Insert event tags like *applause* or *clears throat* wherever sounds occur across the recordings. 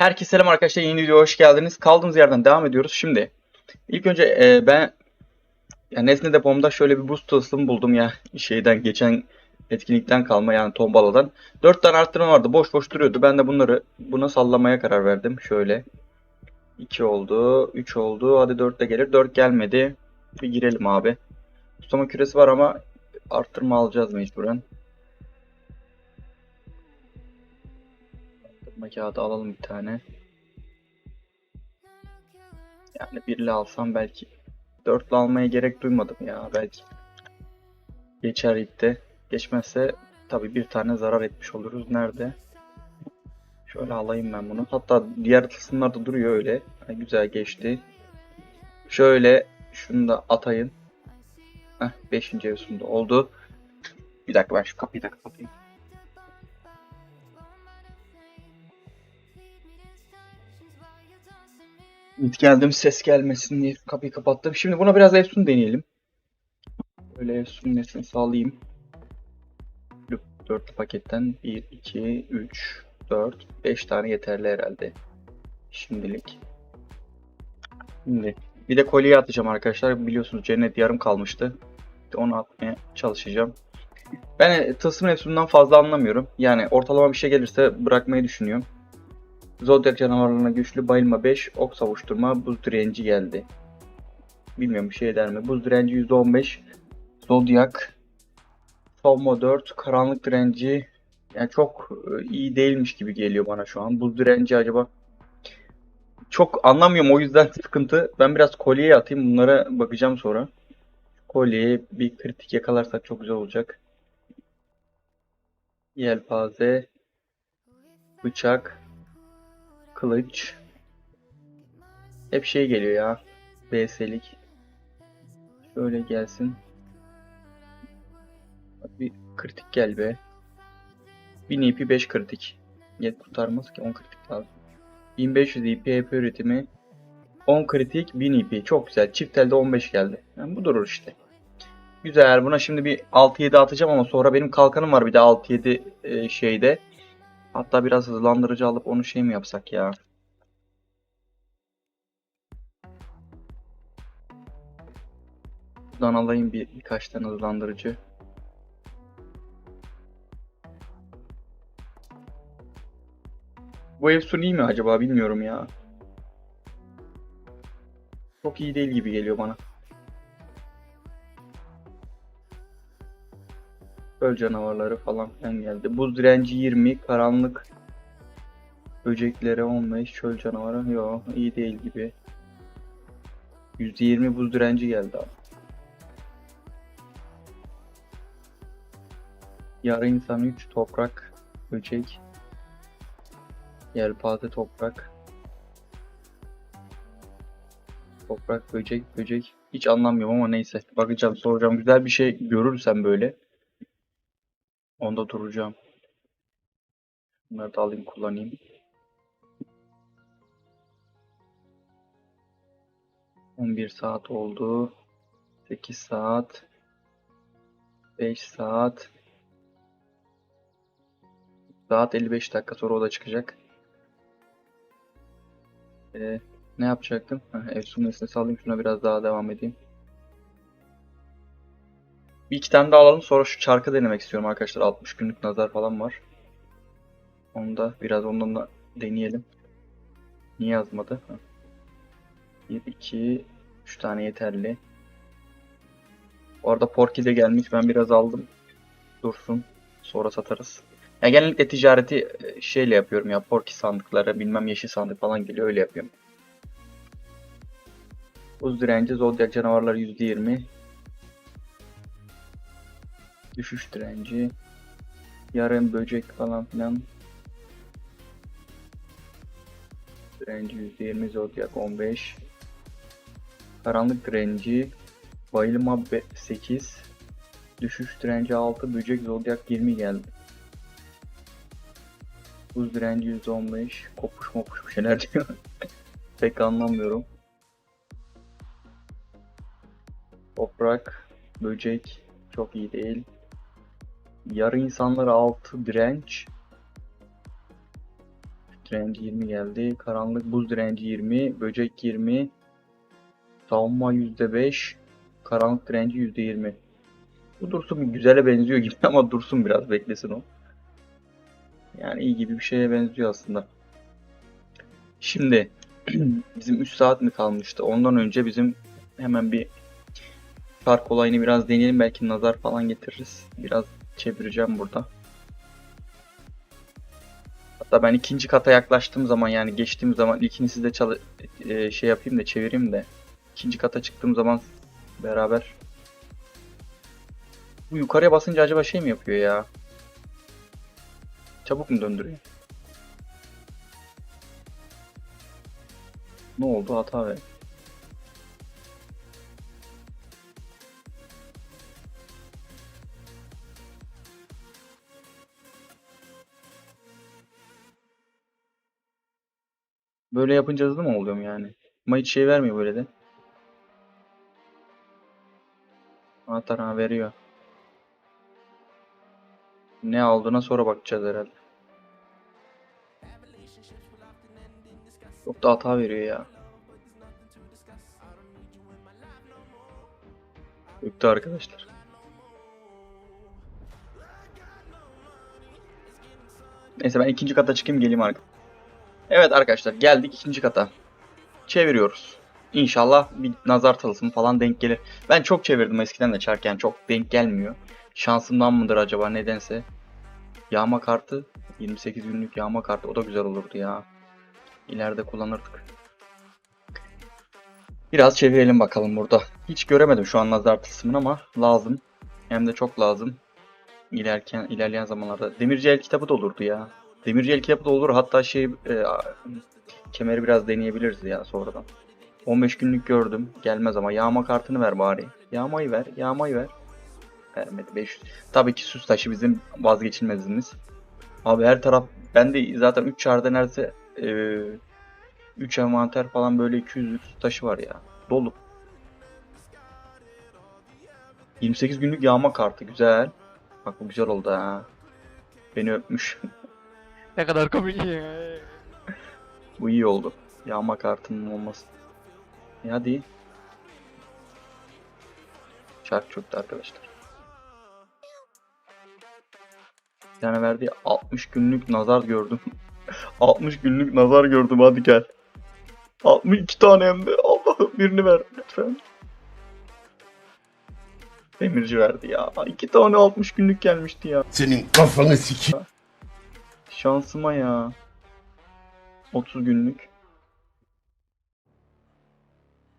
Herkese selam arkadaşlar. Yeni videoya hoş geldiniz. Kaldığımız yerden devam ediyoruz. Şimdi ilk önce e, ben ya nesne depomda şöyle bir buz tılsım buldum ya şeyden geçen etkinlikten kalma yani tombaladan. 4 tane arttırma vardı. Boş boş duruyordu. Ben de bunları buna sallamaya karar verdim. Şöyle 2 oldu, 3 oldu. Hadi 4 de gelir. 4 gelmedi. Bir girelim abi. Tutama küresi var ama arttırma alacağız mecburen. Arttırma kağıdı alalım bir tane. Yani birle alsam belki dörtlü almaya gerek duymadım ya belki. Geçer ipte. Geçmezse tabii bir tane zarar etmiş oluruz. Nerede? Şöyle alayım ben bunu. Hatta diğer kısımlar da duruyor öyle. Ha, güzel geçti. Şöyle şunu da atayım. Heh, 5. evsunda oldu. Bir dakika ben şu kapıyı da kapatayım. Git geldim ses gelmesin diye kapıyı kapattım. Şimdi buna biraz Efsun deneyelim. Böyle Efsun nesini sağlayayım. Dörtlü paketten 1, 2, 3, 4, 5 tane yeterli herhalde. Şimdilik. Şimdi bir de kolye atacağım arkadaşlar. Biliyorsunuz cennet yarım kalmıştı. Onu atmaya çalışacağım. Ben tılsımın Efsun'dan fazla anlamıyorum. Yani ortalama bir şey gelirse bırakmayı düşünüyorum. Zodiac canavarlarına güçlü bayılma 5, ok savuşturma, buz direnci geldi. Bilmiyorum bir şey eder mi? Buz direnci %15, Zodiac, savunma 4, karanlık direnci yani çok e, iyi değilmiş gibi geliyor bana şu an. Buz direnci acaba çok anlamıyorum o yüzden *laughs* sıkıntı. Ben biraz kolyeye atayım bunlara bakacağım sonra. Kolyeye bir kritik yakalarsak çok güzel olacak. Yelpaze, bıçak, Kılıç. Hep şey geliyor ya. BS'lik. Şöyle gelsin. Bir kritik gel be. 1000 IP 5 kritik. Yet kurtarmaz ki 10 kritik lazım. 1500 IP EP üretimi. 10 kritik 1000 IP. Çok güzel. Çift elde 15 geldi. Yani bu durur işte. Güzel. Buna şimdi bir 6-7 atacağım ama sonra benim kalkanım var bir de 6-7 e, şeyde. Hatta biraz hızlandırıcı alıp onu şey mi yapsak ya? Buradan alayım bir birkaç tane hızlandırıcı. Bu ev iyi mi acaba bilmiyorum ya. Çok iyi değil gibi geliyor bana. Göl canavarları falan filan geldi. Buz direnci 20, karanlık böceklere 15, çöl canavarı yok iyi değil gibi. %20 buz direnci geldi abi. Yarı insan 3, toprak, böcek, yelpaze toprak, toprak, böcek, böcek. Hiç anlamıyorum ama neyse. Bakacağım, soracağım. Güzel bir şey görürsem böyle. Onda duracağım. Bunları da alayım kullanayım. On bir saat oldu. Sekiz saat. Beş saat. Saat 55 dakika sonra o da çıkacak. Ee, ne yapacaktım? Heh, Efsun nesnesi alayım şuna biraz daha devam edeyim. Bir iki tane daha alalım sonra şu çarkı denemek istiyorum arkadaşlar. 60 günlük nazar falan var. Onu da biraz ondan da deneyelim. Niye yazmadı? 1, 2, 3 tane yeterli. Bu arada Porky de gelmiş. Ben biraz aldım. Dursun. Sonra satarız. Ya genellikle ticareti e, şeyle yapıyorum ya. Porky sandıkları, bilmem yeşil sandık falan geliyor. Öyle yapıyorum. Buz direnci, zodyak canavarları %20. Düşüş direnci. Yarım böcek falan filan. Direnci %20, zodyak 15. Karanlık direnci. Bayılma 8. Düşüş direnci 6, böcek zodyak 20 geldi. Buz direnci %15. Kopuş mopuş bir şeyler *laughs* diyor. Pek anlamıyorum. Toprak, böcek çok iyi değil. Yarı insanları 6 direnç. direnci 20 geldi. Karanlık buz direnci 20. Böcek 20. Savunma %5. Karanlık direnci %20. Bu Dursun güzele benziyor gibi *laughs* ama Dursun biraz beklesin o. Yani iyi gibi bir şeye benziyor aslında. Şimdi *clears throat* bizim 3 saat mi kalmıştı? Ondan önce bizim hemen bir Şark olayını biraz deneyelim. Belki nazar falan getiririz. Biraz çevireceğim burada. Hatta ben ikinci kata yaklaştığım zaman yani geçtiğim zaman ilkini size e, şey yapayım da çevireyim de ikinci kata çıktığım zaman beraber bu yukarıya basınca acaba şey mi yapıyor ya? Çabuk mu döndürüyor? Ne oldu? Hata ver. Böyle yapınca hızlı mı oluyorum yani? Ama hiç şey vermiyor böyle de. Anahtar ha veriyor. Ne aldığına sonra bakacağız herhalde. Çok da hata veriyor ya. Yoktu arkadaşlar. Neyse ben ikinci kata çıkayım geleyim arkadaşlar. Evet arkadaşlar geldik ikinci kata. Çeviriyoruz. İnşallah bir nazar tılsımı falan denk gelir. Ben çok çevirdim eskiden de çarken çok denk gelmiyor. Şansımdan mıdır acaba nedense. Yağma kartı 28 günlük yağma kartı o da güzel olurdu ya. İleride kullanırdık. Biraz çevirelim bakalım burada. Hiç göremedim şu an nazar tılsımını ama lazım. Hem de çok lazım. İlerken, ilerleyen zamanlarda. Demirci el kitabı da olurdu ya. Demirci el da olur. Hatta şey e, kemeri biraz deneyebiliriz ya sonradan. 15 günlük gördüm. Gelmez ama yağma kartını ver bari. Yağmayı ver. Yağmayı ver. Vermedi 500. Tabii ki süs taşı bizim vazgeçilmezimiz. Abi her taraf ben de zaten 3 çarda neredeyse 3 envanter falan böyle 200'lük süs taşı var ya. Dolu. 28 günlük yağma kartı güzel. Bak bu güzel oldu ha. Beni öpmüş. *laughs* Ne kadar komik ya. Bu iyi oldu. Yağma kartının olması. E hadi. Çark çöktü arkadaşlar. Bir tane verdi 60 günlük nazar gördüm. *laughs* 60 günlük nazar gördüm hadi gel. 62 tane hem de Allah'ım birini ver lütfen. Demirci verdi ya. İki tane 60 günlük gelmişti ya. Senin kafanı sikeyim. Şansıma ya. 30 günlük.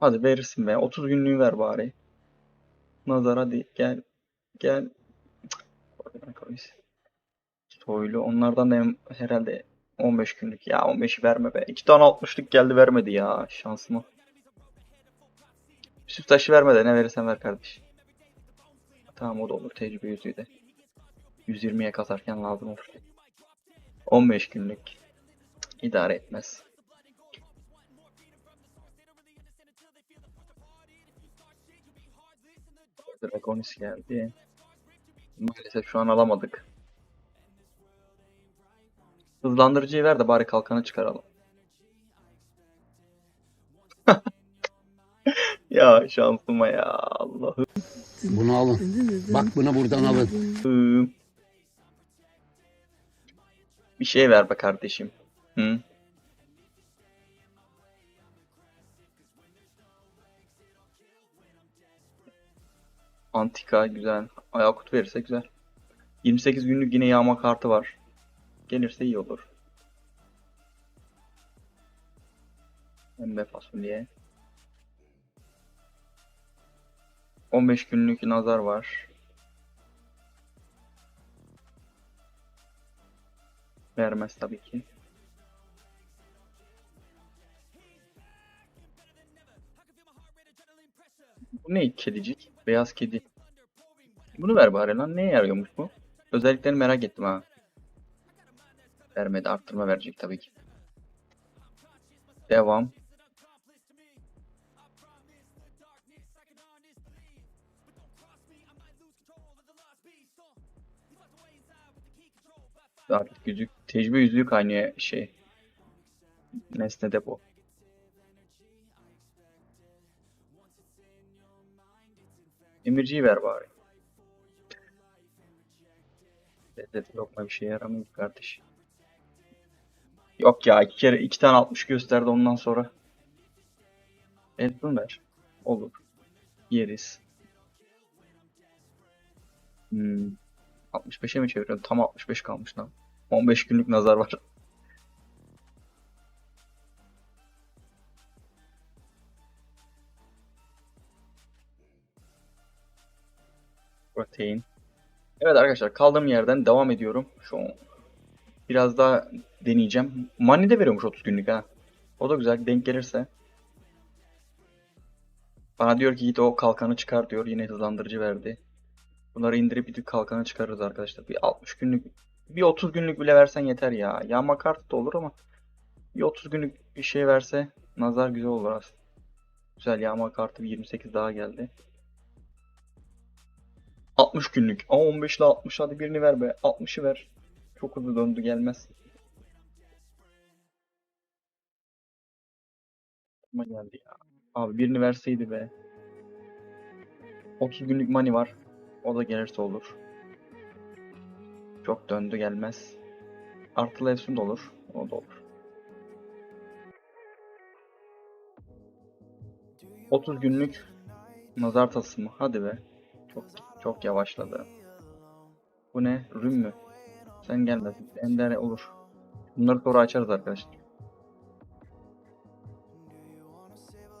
Hadi verirsin be. 30 günlüğü ver bari. Nazar hadi gel. Gel. Soylu. Onlardan da herhalde 15 günlük. Ya 15'i verme be. 2 tane 60'lık geldi vermedi ya. Şansıma. Süt taşı verme ne verirsen ver kardeş. Tamam o da olur. Tecrübe yüzüğü de. 120'ye kasarken lazım olur. 15 günlük. İdare etmez. Dragonis geldi. Maalesef şu an alamadık. Hızlandırıcıyı ver de bari kalkanı çıkaralım. *laughs* ya şansıma ya Allah'ım. Bunu alın. Bak bunu buradan alın. Bir şey ver be kardeşim. Hı? Antika güzel. Ayakut verirse güzel. 28 günlük yine yağma kartı var. Gelirse iyi olur. Pembe fasulye. 15 günlük nazar var. Vermez tabii ki. Bu ne kedicik? Beyaz kedi. Bunu ver bari lan. Neye yarıyormuş bu? Özelliklerini merak ettim ha. Vermedi. Arttırma verecek tabii ki. Devam. Artık yüzük, tecrübe yüzüğü kaynıyor şey. Nesne de bu. Emirciyi ver bari. Lezzet lokma bir şeye yaramıyor kardeş. Yok ya iki kere iki tane 60 gösterdi ondan sonra. Bunu ver. Olur. Yeriz. Hmm. 65'e mi çeviriyorsun? Tam 65 kalmış lan. 15 günlük nazar var. Protein. Evet arkadaşlar kaldığım yerden devam ediyorum. Şu biraz daha deneyeceğim. Money de veriyormuş 30 günlük ha. O da güzel denk gelirse. Bana diyor ki git o kalkanı çıkar diyor. Yine hızlandırıcı verdi. Bunları indirip bir kalkanı çıkarırız arkadaşlar. Bir 60 günlük, bir 30 günlük bile versen yeter ya. Yağma kartı da olur ama bir 30 günlük bir şey verse nazar güzel olur aslında. Güzel yağma kartı bir 28 daha geldi. 60 günlük. Aa 15 ile 60 hadi birini ver be. 60'ı ver. Çok hızlı döndü gelmez. Ama geldi ya. Abi birini verseydi be. 30 günlük money var. O da gelirse olur. Çok döndü gelmez. Artılı efsun da olur. O da olur. 30 günlük nazar tası mı? Hadi be. Çok çok yavaşladı. Bu ne? Rüm mü? Sen gelmedin. Ender olur. Bunları sonra açarız arkadaşlar.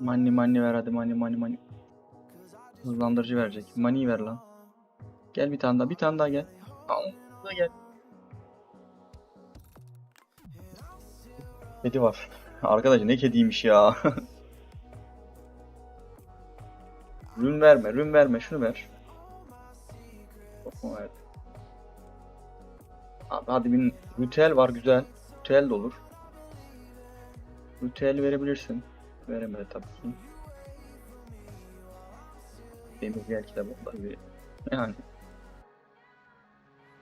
Money money ver hadi money money money. Hızlandırıcı verecek. Money ver lan. Gel bir tane daha. Bir tane daha gel. Al. Da gel. Kedi var. Arkadaş ne kediymiş ya. *laughs* rün verme, rün verme. Şunu ver. Mu verdi? Abi hadi bir ritüel var güzel. Ritüel de olur. Ritüel verebilirsin. Veremedi tabii ki. Demir gel kitabı yani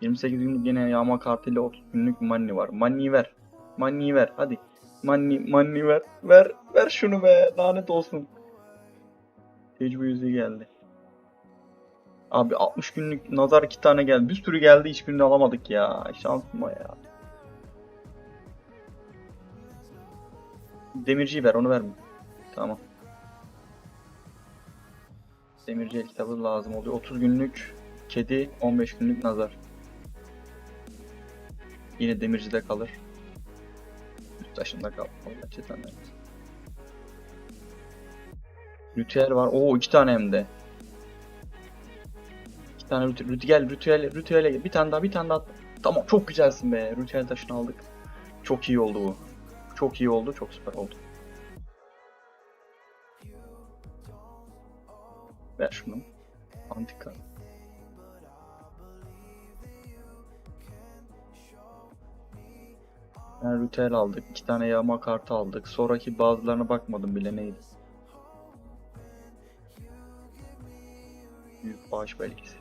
28 günlük yine yağma kartıyla 30 günlük money var. Money ver. Money ver. Hadi. Money, money ver. Ver. Ver şunu be. Lanet olsun. Tecrübe yüzü geldi. Abi 60 günlük nazar iki tane geldi. Bir sürü geldi. Hiçbirini alamadık ya. Şansıma ya. Demirciyi ver. Onu verme. Tamam. Demirci el kitabı lazım oluyor. 30 günlük kedi, 15 günlük nazar. Yine demircide kalır. Taşında kalır. Allah çeten. Ritüel var. Oo iki tane hem de. İki tane ritüel. Ritüel, ritüel, ritüele. Bir tane daha, bir tane daha. Tamam çok güzelsin be. Ritüel taşını aldık. Çok iyi oldu bu. Çok iyi oldu. Çok süper oldu. Ver şunu. Antika. Yani ritüel aldık. iki tane yağma kartı aldık. Sonraki bazılarına bakmadım bile neydi. Büyük bağış belgesi.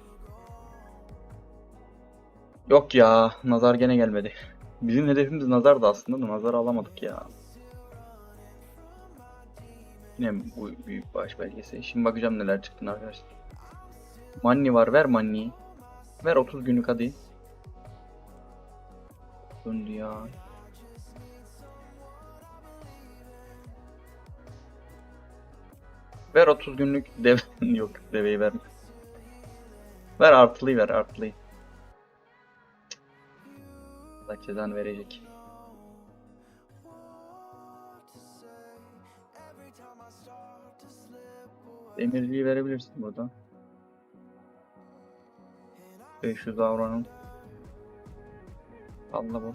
Yok ya. Nazar gene gelmedi. Bizim hedefimiz nazardı aslında da nazar alamadık ya. Yine bu büyük bağış belgesi. Şimdi bakacağım neler çıktı arkadaşlar. Manni var. Ver Manni'yi. Ver 30 günlük hadi. Döndü ya. Ver 30 günlük *laughs* dev yok deveyi verme. Ver artılıyı ver artılıyı. Allah cezanı verecek. Demirciyi verebilirsin buradan. 500 avronun. Allah bu.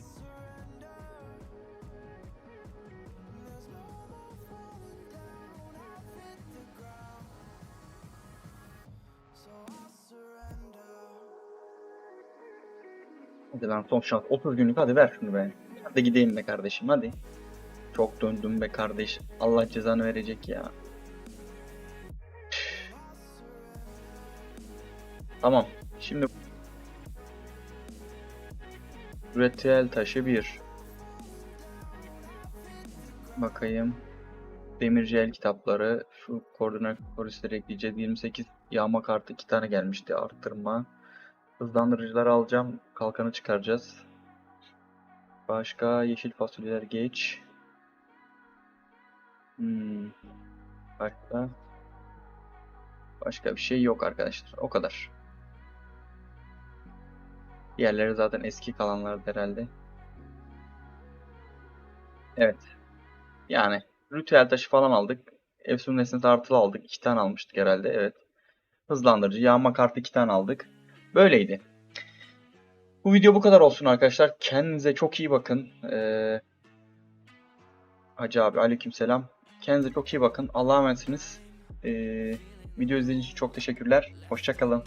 Hadi lan son şans. 30 günlük hadi ver şunu be. Hadi gideyim be kardeşim hadi. Çok döndüm be kardeş. Allah cezanı verecek ya. Tamam. Şimdi Ritüel taşı 1. Bakayım. Demirci el kitapları. Şu koordinat polisleri ekleyeceğiz. 28 yağma kartı 2 tane gelmişti. Arttırma. Hızlandırıcıları alacağım. Kalkanı çıkaracağız. Başka yeşil fasulyeler geç. Hmm. Başka. Başka bir şey yok arkadaşlar. O kadar. Diğerleri zaten eski kalanlar herhalde. Evet. Yani ritüel taşı falan aldık. Efsun nesnesi artılı aldık. İki tane almıştık herhalde. Evet. Hızlandırıcı, yağma kartı iki tane aldık. Böyleydi. Bu video bu kadar olsun arkadaşlar. Kendinize çok iyi bakın. Ee, Hacı abi aleykümselam. Kendinize çok iyi bakın. Allah'a emanetsiniz. Ee, video izlediğiniz için çok teşekkürler. Hoşçakalın.